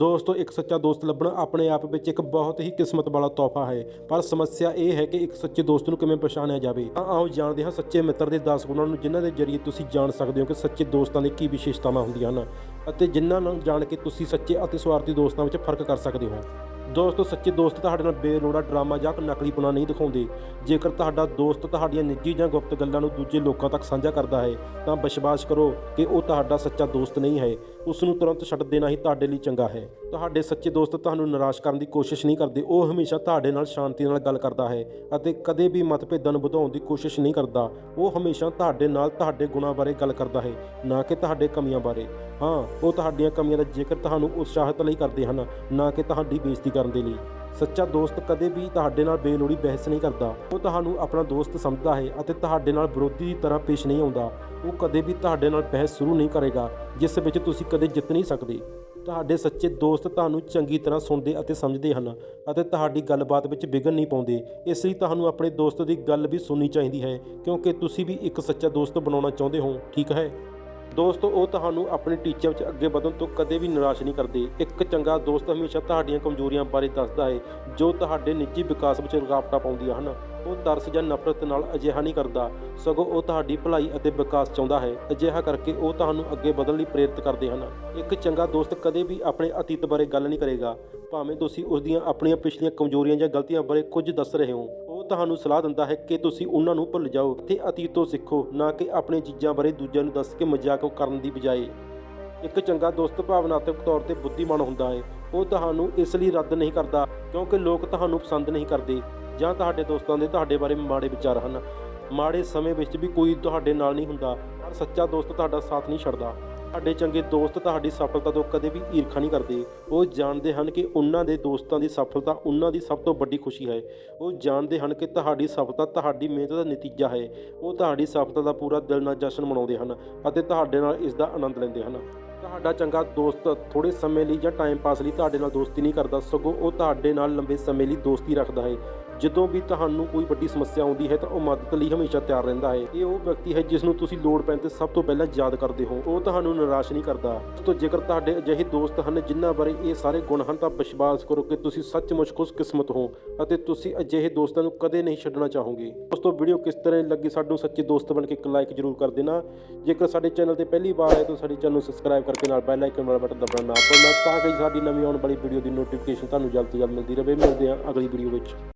ਦੋਸਤੋ, ਇੱਕ ਸੱਚਾ ਦੋਸਤ ਲੱਭਣਾ ਆਪਣੇ ਆਪ ਵਿੱਚ ਇੱਕ ਬਹੁਤ ਹੀ ਕਿਸਮਤ ਵਾਲਾ ਤੋਹਫਾ ਹੈ। ਪਰ ਸਮੱਸਿਆ ਇਹ ਹੈ ਕਿ ਇੱਕ ਸੱਚੇ ਦੋਸਤ ਨੂੰ ਕਿਵੇਂ ਪਛਾਣਿਆ ਜਾਵੇ? ਤਾਂ ਆਓ ਜਾਣਦੇ ਹਾਂ ਸੱਚੇ ਮਿੱਤਰ ਦੇ 10 ਗੁਣਾਂ ਨੂੰ, ਜਿਨ੍ਹਾਂ ਦੇ ਜ਼ਰੀਏ ਤੁਸੀਂ ਜਾਣ ਸਕਦੇ ਹੋ ਕਿ ਸੱਚੇ ਦੋਸਤਾਂ ਦੀ ਕੀ ਵਿਸ਼ੇਸ਼ਤਾਵਾਂ ਹੁੰਦੀਆਂ ਹਨ ਅਤੇ ਜਿਨ੍ਹਾਂ ਨੂੰ ਜਾਣ ਕੇ ਤੁਸੀਂ ਸੱਚੇ ਅਤੇ ਸਵਾਰਥੀ ਦੋਸਤਾਂ ਵਿੱਚ ਫ਼ਰਕ ਕਰ ਸਕਦੇ ਹੋ। ਦੋਸਤੋ, ਸੱਚੇ ਦੋਸਤ ਤੁਹਾਡੇ ਨਾਲ ਬੇਲੋੜਾ ਡਰਾਮਾ ਜਾਂ ਨਕਲੀਪੁਣਾ ਨਹੀਂ ਦਿਖਾਉਂਦੇ। ਜੇਕਰ ਤੁਹਾਡਾ ਦੋਸਤ ਤੁਹਾਡੀਆਂ ਨਿੱਜੀ ਜਾਂ ਗੁਪਤ ਗੱਲਾਂ ਨੂੰ ਦੂਜੇ ਲੋਕਾਂ ਤੱਕ ਸਾਂਝਾ ਕਰਦਾ ਹੈ, ਤਾਂ ਵਿਸ਼ਵਾਸ ਕਰੋ ਕਿ ਉਹ ਤੁਹਾਡਾ ਸੱਚਾ ਦੋਸਤ ਨਹੀਂ ਹੈ। ਉਸ ਨੂੰ ਤੁਰੰਤ ਛੱਡ ਦੇਣਾ ਹੀ ਤੁਹਾਡੇ ਲਈ ਚੰਗਾ ਹੈ। ਤੁਹਾਡੇ ਸੱਚੇ ਦੋਸਤ ਤੁਹਾਨੂੰ ਨਿਰਾਸ਼ ਕਰਨ ਦੀ ਕੋਸ਼ਿਸ਼ ਨਹੀਂ ਕਰਦੇ, ਉਹ ਹਮੇਸ਼ਾ ਤੁਹਾਡੇ ਨਾਲ ਸ਼ਾਂਤੀ ਨਾਲ ਗੱਲ ਕਰਦਾ ਹੈ ਅਤੇ ਕਦੇ ਵੀ ਮਤਭੇਦਾਂ ਨੂੰ ਵਧਾਉਣ ਦੀ ਕੋਸ਼ਿਸ਼ ਨਹੀਂ ਕਰਦਾ। ਉਹ ਹਮੇਸ਼ਾ ਤੁਹਾਡੇ ਨਾਲ ਤੁਹਾਡੇ ਗੁਣਾਂ ਬਾਰੇ ਗੱਲ ਕਰਦਾ ਹੈ, ਨਾ ਕਿ ਤੁਹਾਡੇ ਕਮੀਆਂ ਬਾਰੇ। ਹਾਂ, ਉਹ ਤੁਹਾਡੀਆਂ ਕਮੀਆਂ ਦਾ ਜ਼ਿਕਰ ਤੁਹਾਨੂੰ ਉਤਸ਼ਾਹਿਤ ਲਈ ਕਰਦੇ ਹਨ, ਨਾ ਕਿ ਤੁਹਾਡੀ ਬੇਇੱਜ਼ਤੀ ਕਰਨ ਦੇ ਲਈ। ਸੱਚਾ ਦੋਸਤ ਕਦੇ ਵੀ ਤੁਹਾਡੇ ਨਾਲ ਬੇਲੋੜੀ ਬਹਿਸ ਨਹੀਂ ਕਰਦਾ। ਉਹ ਤੁਹਾਨੂੰ ਆਪਣਾ ਦੋਸਤ ਸਮਝਦਾ ਹੈ ਅਤੇ ਤੁਹਾਡੇ ਨਾਲ ਵਿਰੋਧੀ ਦੀ ਤਰ੍ਹਾਂ ਪੇਸ਼ ਨਹੀਂ ਆਉਂਦਾ। ਉਹ ਕਦੇ ਵੀ ਤੁਹਾਡੇ ਨਾਲ ਬਹਿਸ ਸ਼ੁਰੂ ਨਹੀਂ ਕਰੇਗਾ, ਜਿਸ ਵਿੱਚ ਤੁਸੀਂ ਕਦੇ ਜਿੱਤ ਨਹੀਂ ਸਕਦੇ। ਤੁਹਾਡੇ ਸੱਚੇ ਦੋਸਤ ਤੁਹਾਨੂੰ ਚੰਗੀ ਤਰ੍ਹਾਂ ਸੁਣਦੇ ਅਤੇ ਸਮਝਦੇ ਹਨ ਅਤੇ ਤੁਹਾਡੀ ਗੱਲਬਾਤ ਵਿੱਚ ਵਿਘਨ ਨਹੀਂ ਪਾਉਂਦੇ। ਇਸ ਲਈ ਤੁਹਾਨੂੰ ਆਪਣੇ ਦੋਸਤ ਦੀ ਗੱਲ ਵੀ ਸੁਣਨੀ ਚਾਹੀਦੀ ਹੈ, ਕਿਉਂਕਿ ਤੁਸੀਂ ਵੀ ਇੱਕ ਸੱਚਾ ਦੋਸਤ ਬਣਾਉਣਾ ਚਾਹੁੰਦੇ ਹੋ, ਠੀਕ ਹੈ? ਦੋਸਤੋ, ਉਹ ਤੁਹਾਨੂੰ ਆਪਣੇ ਟੀਚੇ ਵਿੱਚ ਅੱਗੇ ਵਧਣ ਤੋਂ ਕਦੇ ਵੀ ਨਿਰਾਸ਼ ਨਹੀਂ ਕਰਦੇ। ਇੱਕ ਚੰਗਾ ਦੋਸਤ ਹਮੇਸ਼ਾ ਤੁਹਾਡੀਆਂ ਕਮਜ਼ੋਰੀਆਂ ਬਾਰੇ ਦੱਸਦਾ ਹੈ, ਜੋ ਤੁਹਾਡੇ ਨਿੱਜੀ ਵਿਕਾਸ ਵਿੱਚ ਰੁਕਾਵਟਾਂ ਪਾਉਂਦੀਆਂ ਹਨ। ਉਹ ਤਰਸ ਜਾਂ ਨਫ਼ਰਤ ਨਾਲ ਅਜਿਹਾ ਨਹੀਂ ਕਰਦਾ, ਸਗੋਂ ਉਹ ਤੁਹਾਡੀ ਭਲਾਈ ਅਤੇ ਵਿਕਾਸ ਚਾਹੁੰਦਾ ਹੈ। ਅਜਿਹਾ ਕਰਕੇ ਉਹ ਤੁਹਾਨੂੰ ਅੱਗੇ ਵਧਣ ਲਈ ਪ੍ਰੇਰਿਤ ਕਰਦੇ ਹਨ। ਇੱਕ ਚੰਗਾ ਦੋਸਤ ਕਦੇ ਵੀ ਆਪਣੇ ਅਤੀਤ ਬਾਰੇ ਗੱਲ ਨਹੀਂ ਕਰੇਗਾ, ਭਾਵੇਂ ਤੁਸੀਂ ਉਸ ਦੀਆਂ ਆਪਣੀਆਂ ਪਿਛਲੀਆਂ ਕਮਜ਼ੋਰੀਆਂ ਜਾਂ ਗਲਤੀਆਂ ਬਾਰੇ ਕੁਝ ਦੱਸ ਰਹੇ ਹੋ ਤੁਹਾਨੂੰ ਸਲਾਹ ਦਿੰਦਾ ਹੈ ਕਿ ਤੁਸੀਂ ਉਹਨਾਂ ਨੂੰ ਭੁੱਲ ਜਾਓ ਤੇ ਅਤੀਤ ਤੋਂ ਸਿੱਖੋ, ਨਾ ਕਿ ਆਪਣੇ ਚੀਜ਼ਾਂ ਬਾਰੇ ਦੂਜਿਆਂ ਨੂੰ ਦੱਸ ਕੇ ਮਜ਼ਾਕ ਕਰਨ ਦੀ ਬਜਾਏ। ਇੱਕ ਚੰਗਾ ਦੋਸਤ ਭਾਵਨਾਤਮਕ ਤੌਰ ਤੇ ਬੁੱਧੀਮਾਨ ਹੁੰਦਾ ਹੈ। ਉਹ ਤੁਹਾਨੂੰ ਇਸ ਲਈ ਰੱਦ ਨਹੀਂ ਕਰਦਾ, ਕਿਉਂਕਿ ਲੋਕ ਤੁਹਾਨੂੰ ਪਸੰਦ ਨਹੀਂ ਕਰਦੇ ਜਾਂ ਤੁਹਾਡੇ ਦੋਸਤਾਂ ਦੇ ਤੁਹਾਡੇ ਬਾਰੇ ਮਾੜੇ ਵਿਚਾਰ ਹਨ। ਮਾੜੇ ਸਮੇਂ ਵਿੱਚ ਵੀ ਕੋਈ ਤੁਹਾਡੇ ਨਾਲ ਨਹੀਂ ਹੁੰਦਾ। ਪਰ ਸੱਚਾ ਦੋਸਤ ਤੁਹਾਡਾ ਸਾਥ ਨਹੀਂ ਛੱਡਦਾ। ਤੁਹਾਡੇ ਚੰਗੇ ਦੋਸਤ ਤੁਹਾਡੀ ਸਫਲਤਾ ਤੋਂ ਕਦੇ ਵੀ ਈਰਖਾ ਨਹੀਂ ਕਰਦੇ। ਉਹ ਜਾਣਦੇ ਹਨ ਕਿ ਉਹਨਾਂ ਦੇ ਦੋਸਤਾਂ ਦੀ ਸਫਲਤਾ ਉਹਨਾਂ ਦੀ ਸਭ ਤੋਂ ਵੱਡੀ ਖੁਸ਼ੀ ਹੈ। ਉਹ ਜਾਣਦੇ ਹਨ ਕਿ ਤੁਹਾਡੀ ਸਫਲਤਾ ਤੁਹਾਡੀ ਮਿਹਨਤ ਦਾ ਨਤੀਜਾ ਹੈ। ਉਹ ਤੁਹਾਡੀ ਸਫਲਤਾ ਦਾ ਪੂਰਾ ਦਿਲ ਨਾਲ ਜਸ਼ਨ ਮਨਾਉਂਦੇ ਹਨ ਅਤੇ ਤੁਹਾਡੇ ਨਾਲ ਇਸ ਦਾ ਆਨੰਦ ਲੈਂਦੇ ਹਨ। ਤੁਹਾਡਾ ਚੰਗਾ ਦੋਸਤ ਥੋੜੇ ਸਮੇਂ ਲਈ ਜਾਂ ਟਾਈਮ ਪਾਸ ਲਈ ਤੁਹਾਡੇ ਨਾਲ ਦੋਸਤੀ ਨਹੀਂ ਕਰਦਾ। ਸਗੋਂ ਉਹ ਤੁਹਾਡੇ ਨਾਲ ਲੰਬੇ ਸਮੇਂ ਲਈ ਦੋਸਤੀ ਰੱਖਦਾ ਹੈ। ਜਦੋਂ ਵੀ ਤੁਹਾਨੂੰ ਕੋਈ ਵੱਡੀ ਸਮੱਸਿਆ ਆਉਂਦੀ ਹੈ ਤਾਂ ਉਹ ਮਦਦ ਲਈ ਹਮੇਸ਼ਾ ਤਿਆਰ ਰਹਿੰਦਾ ਹੈ। ਇਹ ਉਹ ਵਿਅਕਤੀ ਹੈ ਜਿਸ ਨੂੰ ਤੁਸੀਂ ਲੋੜ ਪੈਣ ਤੇ ਸਭ ਤੋਂ ਪਹਿਲਾਂ ਯਾਦ ਕਰਦੇ ਹੋ। ਉਹ ਤੁਹਾਨੂੰ ਨਿਰਾਸ਼ ਨਹੀਂ ਕਰਦਾ। ਉਸ ਤੋਂ ਜੇਕਰ ਤੁਹਾਡੇ ਅਜਿਹੇ ਦੋਸਤ ਹਨ ਜਿਨ੍ਹਾਂ ਬਾਰੇ ਇਹ ਸਾਰੇ ਗੁਣ ਹਨ ਤਾਂ ਵਿਸ਼ਵਾਸ ਕਰੋ ਕਿ ਤੁਸੀਂ ਸੱਚਮੁੱਚ ਖੁਸ਼ਕਿਸਮਤ ਹੋ ਅਤੇ ਤੁਸੀਂ ਅਜਿਹੇ ਦੋਸਤਾਂ ਨੂੰ ਕਦੇ ਨਹੀਂ ਛੱਡਣਾ ਚਾਹੋਗੇ। ਦੋਸਤੋ ਵੀਡੀਓ ਕਿਸ ਤਰ੍ਹਾਂ ਲੱਗੀ ਸਾਨੂੰ ਸੱਚੇ ਦੋਸਤ ਬਣ ਕੇ ਇੱਕ ਲਾਈਕ ਜ਼ਰੂਰ ਕਰ ਦੇਣਾ। ਜੇਕਰ ਸਾਡੇ ਚੈਨਲ ਤੇ ਪਹਿਲੀ ਵਾਰ ਆਏ ਤਾਂ ਸਾਡੇ ਚੈਨਲ ਨੂੰ ਸਬਸਕ੍ਰਾਈਬ ਕਰਕੇ ਨਾਲ ਬੈਲ ਆਈਕਨ ਵਾਲਾ ਬਟਨ ਦਬਾਉਣਾ ਨਾ ਭੁੱਲਣਾ ਤਾਂ ਕਿ ਸਾਡੀ ਨਵੀਂ ਆਉਣ ਵਾਲੀ ਵੀਡੀਓ ਦੀ ਨੋਟੀਫਿਕੇਸ਼ਨ ਤੁਹਾਨੂੰ ਜਲਦ ਤੋਂ ਜਲਦ ਮਿਲਦੀ ਰਹੇ। ਮਿਲਦੇ ਹਾਂ ਅਗਲੀ ਵੀਡੀਓ ਵਿੱਚ।